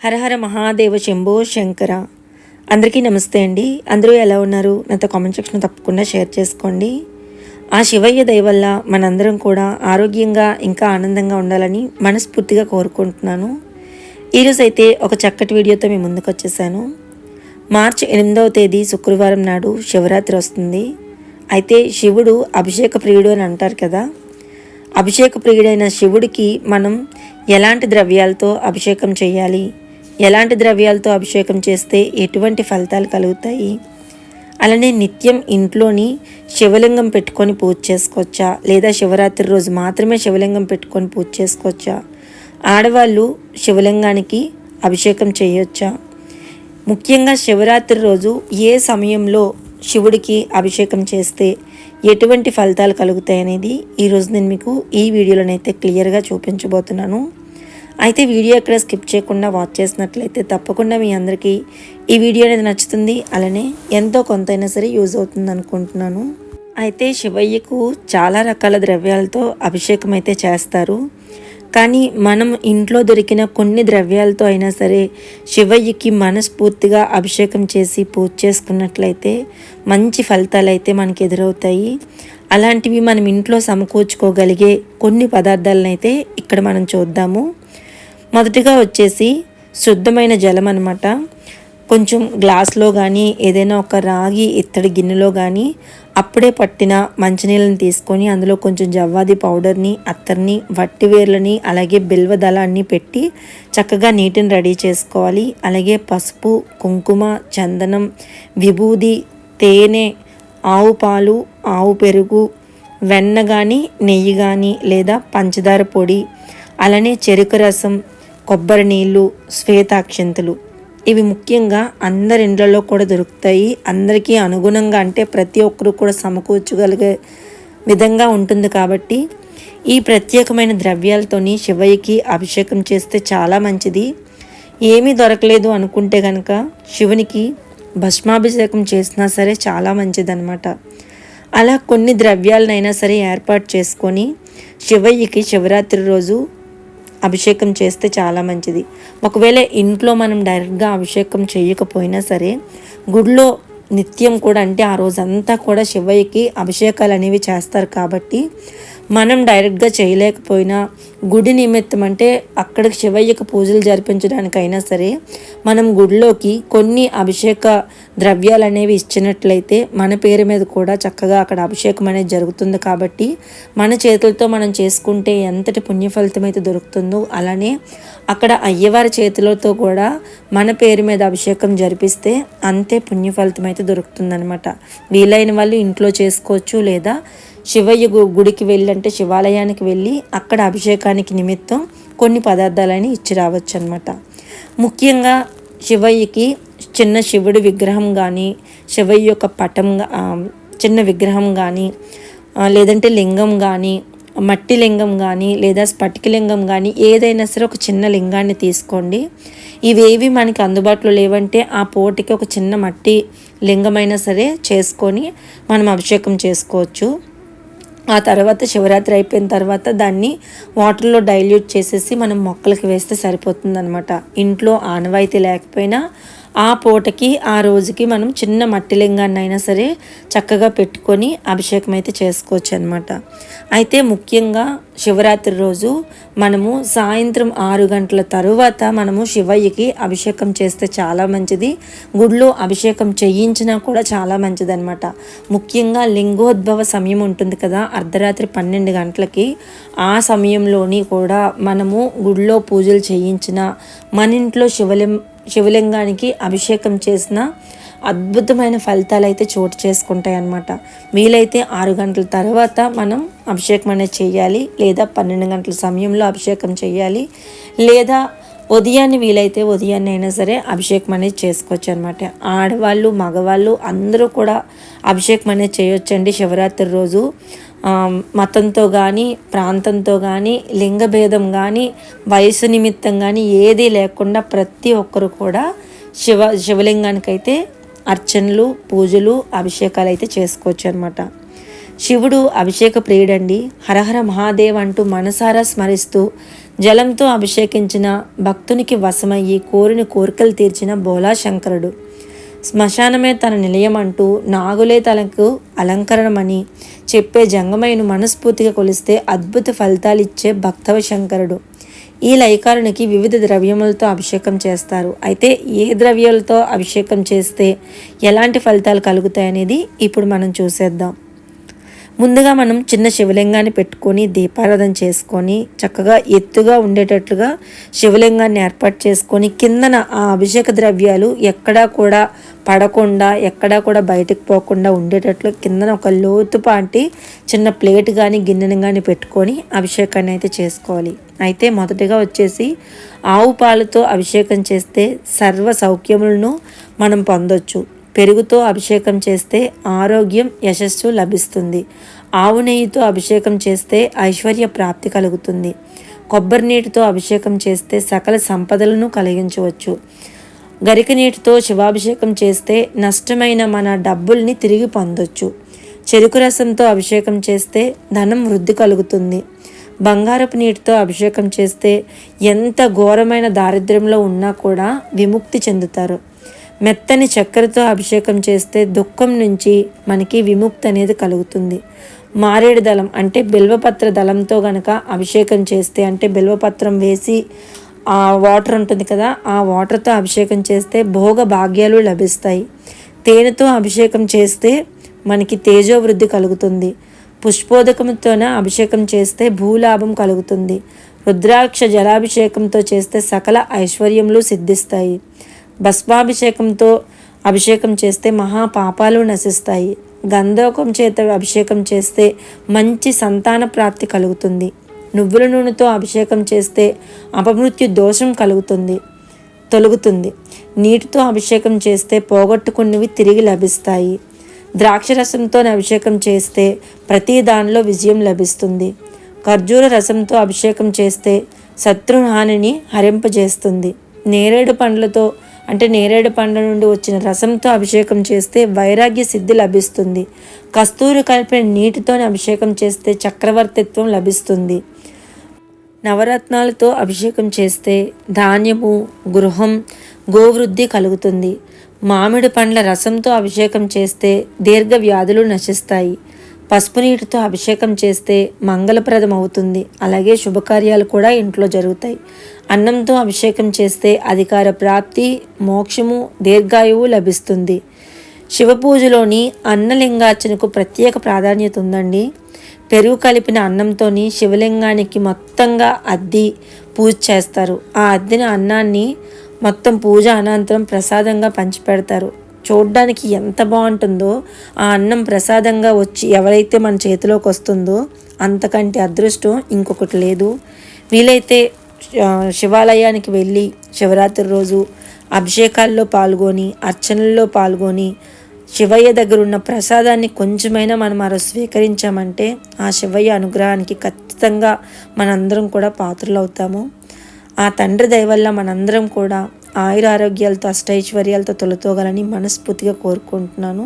హరహర మహాదేవ శంభో శంకర. అందరికీ నమస్తే అండి. అందరూ ఎలా ఉన్నారు? నాతో కామెంట్ సెక్షన్ తప్పకుండా షేర్ చేసుకోండి. ఆ శివయ్య దయ వల్ల మనందరం కూడా ఆరోగ్యంగా ఇంకా ఆనందంగా ఉండాలని మనస్ఫూర్తిగా కోరుకుంటున్నాను. ఈరోజు అయితే ఒక చక్కటి వీడియోతో మేము ముందుకు వచ్చేసాను. మార్చి ఎనిమిదవ తేదీ శుక్రవారం నాడు శివరాత్రి వస్తుంది. అయితే శివుడు అభిషేక ప్రియుడు అని అంటారు కదా. అభిషేక ప్రియుడైన శివుడికి మనం ఎలాంటి ద్రవ్యాలతో అభిషేకం చేయాలి? ఎలాంటి ద్రవ్యాలతో అభిషేకం చేస్తే ఎటువంటి ఫలితాలు కలుగుతాయి? అలానే నిత్యం ఇంట్లోని శివలింగం పెట్టుకొని పూజ చేసుకోవచ్చా? లేదా శివరాత్రి రోజు మాత్రమే శివలింగం పెట్టుకొని పూజ చేసుకోవచ్చా? ఆడవాళ్ళు శివలింగానికి అభిషేకం చేయొచ్చా? ముఖ్యంగా శివరాత్రి రోజు ఏ సమయంలో శివుడికి అభిషేకం చేస్తే ఎటువంటి ఫలితాలు కలుగుతాయి అనేది ఈరోజు నేను మీకు ఈ వీడియోలోనైతే క్లియర్గా చూపించబోతున్నాను. అయితే వీడియో ఎక్కడ స్కిప్ చేయకుండా వాచ్ చేసినట్లయితే తప్పకుండా మీ అందరికీ ఈ వీడియో అనేది నచ్చుతుంది. అలానే ఎంతో కొంతైనా సరే యూజ్ అవుతుంది అనుకుంటున్నాను. అయితే శివయ్యకు చాలా రకాల ద్రవ్యాలతో అభిషేకం అయితే చేస్తారు. కానీ మనం ఇంట్లో దొరికిన కొన్ని ద్రవ్యాలతో అయినా సరే శివయ్యకి మనస్ఫూర్తిగా అభిషేకం చేసి పూజ చేసుకున్నట్లయితే మంచి ఫలితాలు అయితే మనకి ఎదురవుతాయి. అలాంటివి మనం ఇంట్లో సమకూర్చుకోగలిగే కొన్ని పదార్థాలను అయితే ఇక్కడ మనం చూద్దాము. మొదటిగా వచ్చేసి శుద్ధమైన జలం అనమాట కొంచెం గ్లాస్లో కానీ ఏదైనా ఒక రాగి ఇత్తడి గిన్నెలో కానీ అప్పుడే పట్టిన మంచినీళ్ళని తీసుకొని అందులో కొంచెం జవ్వాది పౌడర్ని అత్తర్ని వట్టి వేర్లని అలాగే బిల్వ దళాన్ని పెట్టి చక్కగా నీటిని రెడీ చేసుకోవాలి. అలాగే పసుపు కుంకుమ చందనం విభూది తేనె ఆవు పాలు ఆవు పెరుగు వెన్న కానీ నెయ్యి కానీ లేదా పంచదార పొడి అలానే చెరుకు రసం కొబ్బరి నీళ్ళు శ్వేతాక్షంతులు. ఇవి ముఖ్యంగా అందరి ఇండ్లలో కూడా దొరుకుతాయి. అందరికీ అనుగుణంగా అంటే ప్రతి ఒక్కరు కూడా సమకూర్చగలిగే విధంగా ఉంటుంది కాబట్టి ఈ ప్రత్యేకమైన ద్రవ్యాలతోని శివయ్యకి అభిషేకం చేస్తే చాలా మంచిది. ఏమీ దొరకలేదు అనుకుంటే కనుక శివునికి భస్మాభిషేకం చేసినా సరే చాలా మంచిదన్నమాట. అలా కొన్ని ద్రవ్యాలనైనా సరే ఏర్పాటు చేసుకొని శివయ్యకి శివరాత్రి రోజు అభిషేకం చేస్తే చాలా మంచిది. ఒకవేళ ఇంట్లో మనం డైరెక్ట్గా అభిషేకం చేయకపోయినా సరే గుడిలో నిత్యం కూడా అంటే ఆ రోజంతా కూడా శివయ్యకి అభిషేకాలు అనేవి చేస్తారు కాబట్టి మనం డైరెక్ట్గా చేయలేకపోయినా గుడి నిమిత్తం అంటే అక్కడికి శివయ్యకు పూజలు జరిపించడానికైనా సరే మనం గుడిలోకి కొన్ని అభిషేక ద్రవ్యాలు అనేవి ఇచ్చినట్లయితే మన పేరు మీద కూడా చక్కగా అక్కడ అభిషేకం అనేది జరుగుతుంది కాబట్టి మన చేతులతో మనం చేసుకుంటే ఎంతటి పుణ్యఫలితం అయితే దొరుకుతుందో అలానే అక్కడ అయ్యవారి చేతులతో కూడా మన పేరు మీద అభిషేకం జరిపిస్తే అంతే పుణ్యఫలితం అయితే దొరుకుతుందనమాట వీలైన వాళ్ళు ఇంట్లో చేసుకోవచ్చు లేదా శివయ్య గుడికి వెళ్ళంటే శివాలయానికి వెళ్ళి అక్కడ అభిషేకానికి నిమిత్తం కొన్ని పదార్థాలని ఇచ్చి రావచ్చు అనమాట ముఖ్యంగా శివయ్యకి చిన్న శివుడి విగ్రహం కానీ శివయ్య యొక్క పటం చిన్న విగ్రహం కానీ లేదంటే లింగం కానీ మట్టి లింగం కానీ లేదా స్ఫటిక లింగం కానీ ఏదైనా సరే ఒక చిన్న లింగాన్ని తీసుకోండి. ఇవేవి మనకి అందుబాటులో లేవంటే ఆ పోటీకి ఒక చిన్న మట్టి లింగమైనా సరే చేసుకొని మనం అభిషేకం చేసుకోవచ్చు. ఆ తర్వాత శివరాత్రి అయిపోయిన తర్వాత దాన్ని వాటర్లో డైల్యూట్ చేసేసి మనం మొక్కలకి వేస్తే సరిపోతుంది అనమాట ఇంట్లో ఆనవాయితీ లేకపోయినా ఆ పూటకి ఆ రోజుకి మనం చిన్న మట్టి లింగాన్ని అయినా సరే చక్కగా పెట్టుకొని అభిషేకం అయితే చేసుకోవచ్చు అనమాట అయితే ముఖ్యంగా శివరాత్రి రోజు మనము సాయంత్రం ఆరు గంటల తరువాత మనము శివయ్యకి అభిషేకం చేస్తే చాలా మంచిది. గుడిలో అభిషేకం చేయించినా కూడా చాలా మంచిది అనమాట ముఖ్యంగా లింగోద్భవ సమయం ఉంటుంది కదా అర్ధరాత్రి పన్నెండు గంటలకి. ఆ సమయంలోని కూడా మనము గుడిలో పూజలు చేయించిన మన ఇంట్లో శివలిం శివలింగానికి అభిషేకం చేసిన అద్భుతమైన ఫలితాలు అయితే చోటు చేసుకుంటాయి అన్నమాట వీలైతే ఆరు గంటల తర్వాత మనం అభిషేకం అనేది చేయాలి లేదా పన్నెండు గంటల సమయంలో అభిషేకం చేయాలి లేదా ఉదయాన్నే వీలైతే ఉదయాన్నే అయినా సరే అభిషేకం అనేది చేసుకోవచ్చు అనమాట ఆడవాళ్ళు మగవాళ్ళు అందరూ కూడా అభిషేకం అనేది చేయొచ్చండి. శివరాత్రి రోజు మతంతో కానీ ప్రాంతంతో కానీ లింగభేదం కానీ వయసు నిమిత్తం కానీ ఏదీ లేకుండా ప్రతి ఒక్కరు కూడా శివ శివలింగానికి అయితే అర్చనలు పూజలు అభిషేకాలు అయితే చేసుకోవచ్చు అనమాట శివుడు అభిషేక ప్రియుడండి. హరహర మహాదేవ్ అంటూ మనసారా స్మరిస్తూ జలంతో అభిషేకించిన భక్తునికి వశమయ్యి కోరిన కోరికలు తీర్చిన బోలా శంకరుడు శ్మశానమే తన నిలయం అంటూ నాగులే తనకు అలంకరణమని చెప్పే జంగమయ్యను మనస్ఫూర్తిగా కొలిస్తే అద్భుత ఫలితాలు ఇచ్చే భక్తవ శంకరుడు ఈ లైకారునికి వివిధ ద్రవ్యములతో అభిషేకం చేస్తారు. అయితే ఏ ద్రవ్యాలతో అభిషేకం చేస్తే ఎలాంటి ఫలితాలు కలుగుతాయనేది ఇప్పుడు మనం చూసేద్దాం. ముందుగా మనం చిన్న శివలింగాన్ని పెట్టుకొని దీపారాధన చేసుకొని చక్కగా ఎత్తుగా ఉండేటట్లుగా శివలింగాన్ని ఏర్పాటు చేసుకొని కిందన ఆ అభిషేక ద్రవ్యాలు ఎక్కడా కూడా పడకుండా ఎక్కడా కూడా బయటకు పోకుండా ఉండేటట్లు కిందన ఒక లోతుపాటి చిన్న ప్లేట్ కానీ గిన్నెను కానీ పెట్టుకొని అభిషేకాన్ని అయితే చేసుకోవాలి. అయితే మొదటిగా వచ్చేసి ఆవు పాలతో అభిషేకం చేస్తే సర్వ సౌఖ్యములను మనం పొందొచ్చు. పెరుగుతో అభిషేకం చేస్తే ఆరోగ్యం యశస్సు లభిస్తుంది. ఆవు నెయ్యితో అభిషేకం చేస్తే ఐశ్వర్య ప్రాప్తి కలుగుతుంది. కొబ్బరి నీటితో అభిషేకం చేస్తే సకల సంపదలను కలిగించవచ్చు. గరిక నీటితో శివాభిషేకం చేస్తే నష్టమైన మన డబ్బుల్ని తిరిగి పొందొచ్చు. చెరుకు రసంతో అభిషేకం చేస్తే ధనం వృద్ధి కలుగుతుంది. బంగారపు నీటితో అభిషేకం చేస్తే ఎంత ఘోరమైన దారిద్ర్యంలో ఉన్నా కూడా విముక్తి చెందుతారు. మెత్తని చక్కెరతో అభిషేకం చేస్తే దుఃఖం నుంచి మనకి విముక్తి అనేది కలుగుతుంది. మారేడు దళం అంటే బిల్వపత్ర దళంతో గనక అభిషేకం చేస్తే అంటే బిల్వపత్రం వేసి ఆ వాటర్ ఉంటుంది కదా ఆ వాటర్తో అభిషేకం చేస్తే భోగ భాగ్యాలు లభిస్తాయి. తేనెతో అభిషేకం చేస్తే మనకి తేజోవృద్ధి కలుగుతుంది. పుష్పోదకంతోన అభిషేకం చేస్తే భూలాభం కలుగుతుంది. రుద్రాక్ష జలాభిషేకంతో చేస్తే సకల ఐశ్వర్యములు సిద్ధిస్తాయి. భస్మాభిషేకంతో అభిషేకం చేస్తే మహాపాపాలు నశిస్తాయి. గంధోకం చేత అభిషేకం చేస్తే మంచి సంతాన ప్రాప్తి కలుగుతుంది. నువ్వుల నూనెతో అభిషేకం చేస్తే అపమృత్యు దోషం కలుగుతుంది తొలుగుతుంది. నీటితో అభిషేకం చేస్తే పోగొట్టుకున్నవి తిరిగి లభిస్తాయి. ద్రాక్ష రసంతో అభిషేకం చేస్తే ప్రతి దానిలో విజయం లభిస్తుంది. ఖర్జూర రసంతో అభిషేకం చేస్తే శత్రుహానిని హరింపజేస్తుంది. నేరేడు పండ్లతో అంటే నేరేడు పండ్ల నుండి వచ్చిన రసంతో అభిషేకం చేస్తే వైరాగ్య సిద్ధి లభిస్తుంది. కస్తూరి కలిపిన నీటితోని అభిషేకం చేస్తే చక్రవర్తిత్వం లభిస్తుంది. నవరత్నాలతో అభిషేకం చేస్తే ధాన్యము గృహం గోవృద్ధి కలుగుతుంది. మామిడి పండ్ల రసంతో అభిషేకం చేస్తే దీర్ఘ వ్యాధులు నశిస్తాయి. పసుపు నీటితో అభిషేకం చేస్తే మంగళప్రదం అవుతుంది. అలాగే శుభకార్యాలు కూడా ఇంట్లో జరుగుతాయి. అన్నంతో అభిషేకం చేస్తే అధికార ప్రాప్తి మోక్షము దీర్ఘాయువు లభిస్తుంది. శివ పూజలోని అన్నలింగార్చనకు ప్రత్యేక ప్రాధాన్యత ఉందండి. పెరుగు కలిపిన అన్నంతోని శివలింగానికి మొత్తంగా అద్ది పూజ చేస్తారు. ఆ అద్దిన అన్నాన్ని మొత్తం పూజ అనంతరం ప్రసాదంగా పంచిపెడతారు. చూడ్డానికి ఎంత బాగుంటుందో ఆ అన్నం ప్రసాదంగా వచ్చి ఎవరైతే మన చేతిలోకి వస్తుందో అంతకంటే అదృష్టం ఇంకొకటి లేదు. వీలైతే శివాలయానికి వెళ్ళి శివరాత్రి రోజు అభిషేకాల్లో పాల్గొని అర్చనల్లో పాల్గొని శివయ్య దగ్గర ఉన్న ప్రసాదాన్ని కొంచెమైనా మనం ఆ స్వీకరించామంటే ఆ శివయ్య అనుగ్రహానికి ఖచ్చితంగా మనందరం కూడా పాత్రలు అవుతాము ఆ తండ్రి దయవల్ల మనందరం కూడా ఆయుర ఆరోగ్యాలతో అష్టైశ్వర్యాలతో తొలతోగాలని మనస్ఫూర్తిగా కోరుకుంటున్నాను.